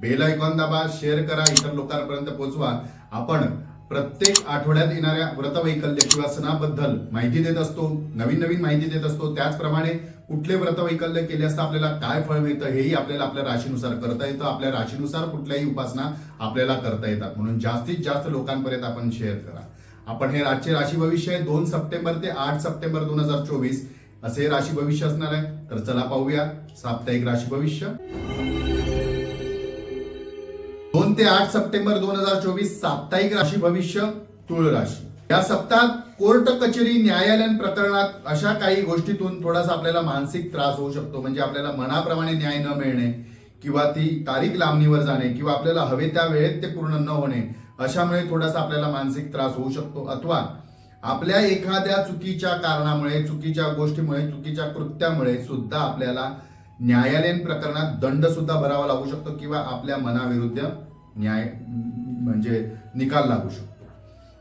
Bell icon दाबा share करा इतर लोकांपर्यंत पोहोचवा आपण प्रत्येक आठवड्यात येणाऱ्या व्रतवैकल्य किंवा सणाबद्दल माहिती देत असतो नवीन नवीन माहिती देत असतो. त्याचप्रमाणे कुठले व्रतवैकल्य केले असता आपल्याला काय फळ मिळतं हेही आपल्याला आपल्या राशीनुसार करता येतं. आपल्या राशीनुसार कुठल्याही उपासना आपल्याला करता येतात. म्हणून जास्तीत जास्त लोकांपर्यंत आपण शेअर करा. आपण हे आजचे राशी भविष्य आहे. दोन सप्टेंबर ते आठ सप्टेंबर दोन हजार चोवीस असे हे राशी भविष्य असणार आहे. तर चला पाहूया साप्ताहिक राशी भविष्य. दोन ते आठ सप्टेंबर दोन हजार चोवीस साप्ताहिक राशी भविष्य तुळ राशी. या सप्ताहात कोर्ट कचेरी न्यायालयीन प्रकरणात अशा काही गोष्टीतून थोडासा आपल्याला मानसिक त्रास होऊ शकतो. म्हणजे आपल्याला मनाप्रमाणे न्याय न मिळणे किंवा ती तारीख लांबणीवर जाणे किंवा आपल्याला हवे त्या वेळेत ते पूर्ण न होणे अशामुळे थोडासा आपल्याला मानसिक त्रास होऊ शकतो. अथवा आपल्या एखाद्या चुकीच्या कारणामुळे चुकीच्या गोष्टीमुळे चुकीच्या कृत्यामुळे सुद्धा आपल्याला न्यायालयीन प्रकरणात दंड सुद्धा भरावा लागू शकतो किंवा आपल्या मनाविरुद्ध न्याय म्हणजे निकाल लागू शकतो.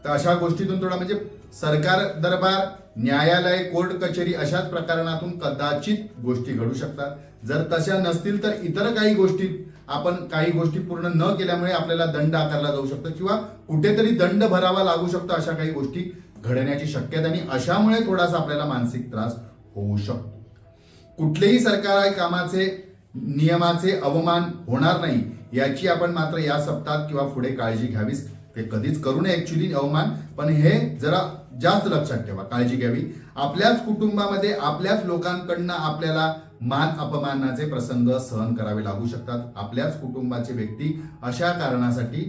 तर अशा गोष्टीतून थोडा म्हणजे सरकार दरबार न्यायालय कोर्ट कचेरी अशाच प्रकरणातून कदाचित गोष्टी घडू शकतात. जर तशा नसतील तर इतर काही गोष्टी आपण काही गोष्टी पूर्ण न केल्यामुळे आपल्याला दंड आकारला जाऊ शकतो किंवा कुठेतरी दंड भरावा लागू शकतो अशा काही गोष्टी घडण्याची शक्यता आणि अशामुळे थोडासा आपल्याला मानसिक त्रास होऊ शकतो. कुठलेही सरकार कामाचे नियमाचे अवमान होणार नाही याची आपण मात्र या सप्ताहात किंवा पुढे काळजी घ्यावीच ते कधीच करू नये ऍक्च्युली अवमान. पण हे जरा जास्त लक्षात ठेवा काळजी घ्यावी. आपल्याच कुटुंबामध्ये आपल्याच लोकांकडनं आपल्याला मान अपमानाचे प्रसंग सहन करावे लागू शकतात. आपल्याच कुटुंबाचे व्यक्ती अशा कारणासाठी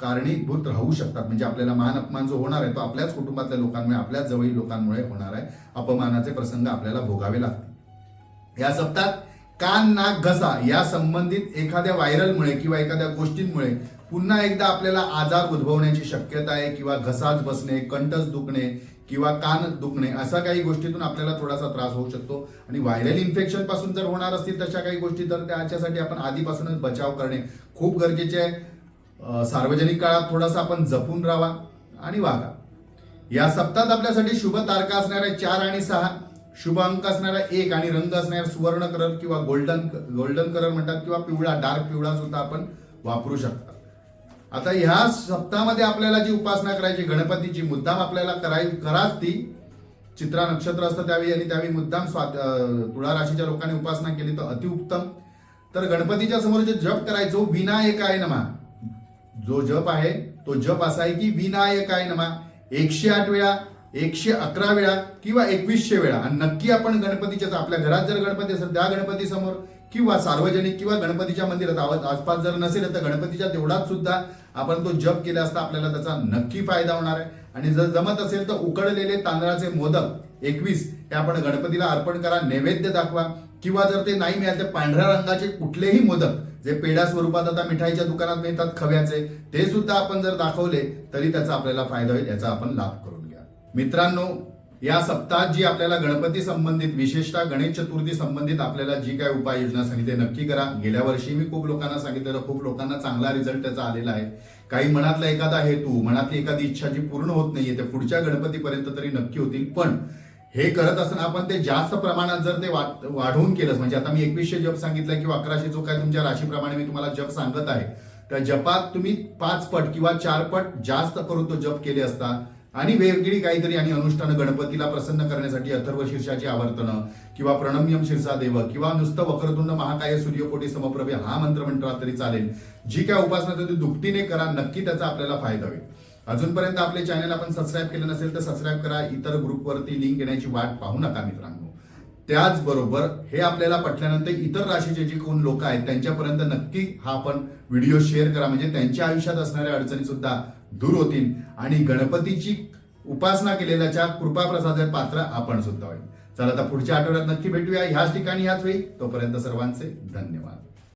कारणीभूत राहू शकतात. म्हणजे आपल्याला मान अपमान जो होणार आहे तो आपल्याच कुटुंबातल्या लोकांमुळे आपल्याच जवळील लोकांमुळे होणार आहे. अपमानाचे प्रसंग आपल्याला भोगावे लागतील. या सप्ताहात कान नाक घसा या संबंधित एखाद्या व्हायरलमुळे किंवा एखाद्या गोष्टींमुळे पुन्हा एकदा आपल्याला आजार उद्भवण्याची शक्यता आहे किंवा घसाच बसणे कंठच दुखणे किंवा कान दुखणे अशा काही गोष्टीतून आपल्याला थोडासा त्रास होऊ शकतो. आणि व्हायरल इन्फेक्शनपासून जर होणार असतील तशा काही गोष्टी तर त्याच्यासाठी आपण आधीपासूनच बचाव करणे खूप गरजेचे आहे. सार्वजनिक काळात थोडासा आपण जपून राहा आणि वागा. या सप्ताहात आपल्यासाठी शुभ तारखा असणाऱ्या चार आणि सहा. शुभ अंक असणारा एक आणि रंग असणारा सुवर्ण कलर किंवा गोल्डन गोल्डन कलर म्हणतात किंवा पिवळा डार्क पिवळा सुद्धा आपण वापरू शकता. आता ह्या सप्ताहामध्ये आपल्याला जी उपासना करायची गणपतीची मुद्दाम आपल्याला कराय कराच ती. चित्रा नक्षत्र असतं त्यावेळी आणि त्यावेळी मुद्दाम स्वात तुळा राशीच्या लोकांनी उपासना केली तर अतिउत्तम. तर गणपतीच्या समोर जे जप करायचो विनायकाय नमा. जो जप आहे तो जप असा आहे की विनायकाय नमा. एकशे आठ वेळा एकशे अकरा वेळा किंवा एकवीसशे वेळा. आणि नक्की आपण गणपतीच्याच आपल्या घरात जर गणपती असेल त्या गणपती समोर किंवा सार्वजनिक किंवा गणपतीच्या मंदिरात आवाज आसपास जर नसेल तर गणपतीच्या तेवढाच सुद्धा आपण तो जप केला असता आपल्याला त्याचा नक्की फायदा होणार आहे. आणि जर जमत असेल तर उकडलेले तांदळाचे मोदक एकवीस हे आपण गणपतीला अर्पण करा नैवेद्य दाखवा. किंवा जर ते नाही मिळाले तर पांढऱ्या रंगाचे कुठलेही मोदक जे पेढा स्वरूपात आता मिठाईच्या दुकानात मिळतात खव्याचे ते सुद्धा आपण जर दाखवले तरी त्याचा आपल्याला फायदा होईल याचा आपण लाभ करून मित्रांनो या सप्ताहात जी आपल्याला गणपती संबंधित विशेषतः गणेश चतुर्थी संबंधित आपल्याला जी काय उपाययोजना सांगितली नक्की करा. गेल्या वर्षी मी खूप लोकांना सांगितलेलं खूप लोकांना चांगला रिझल्ट त्याचा आलेला आहे. काही मनातला एखादा हेतू मनातली एखादी इच्छा जी पूर्ण होत नाहीये ते पुढच्या गणपतीपर्यंत तरी नक्की होतील. पण हे करत असताना आपण ते जास्त प्रमाणात जर ते वाढवून केलंच म्हणजे आता मी एकवीसशे जप सांगितलं किंवा अकराशे जो काय तुमच्या राशीप्रमाणे मी तुम्हाला जप सांगत आहे त्या जपात तुम्ही पाच पट किंवा चार पट जास्त करून तो जप केले असता आणि वेगळी काहीतरी आणि अनुष्ठानं गणपतीला प्रसन्न करण्यासाठी अथर्व शीर्षाची आवर्तनं किंवा प्रणम्यम शीर्षा देव किंवा नुसतं वक्रतुंड महाकाय सूर्यकोटी समप्रभे हा मंत्र म्हटला तरी चालेल. जी काय उपासना ती दुपटीने करा नक्की त्याचा आपल्याला फायदा होईल. अजूनपर्यंत आपले चॅनल आपण सबस्क्राईब केलं नसेल तर सबस्क्राईब करा. इतर ग्रुपवरती लिंक येण्याची वाट पाहू नका मित्रांनो. त्याचबरोबर हे आपल्याला पटल्यानंतर इतर राशीचे जे कोण लोक आहेत त्यांच्यापर्यंत नक्की हा आपण व्हिडिओ शेअर करा. म्हणजे त्यांच्या आयुष्यात असणाऱ्या अडचणी सुद्धा दूर होतील. आणि गणपतीची उपासना केलेल्याच्या कृपाप्रसादाचे पात्र आपण सुद्धा होईल. चला आता पुढच्या आठवड्यात नक्की भेटूया. ह्याच ठिकाणी ह्याच वेळी. तोपर्यंत सर्वांचे धन्यवाद.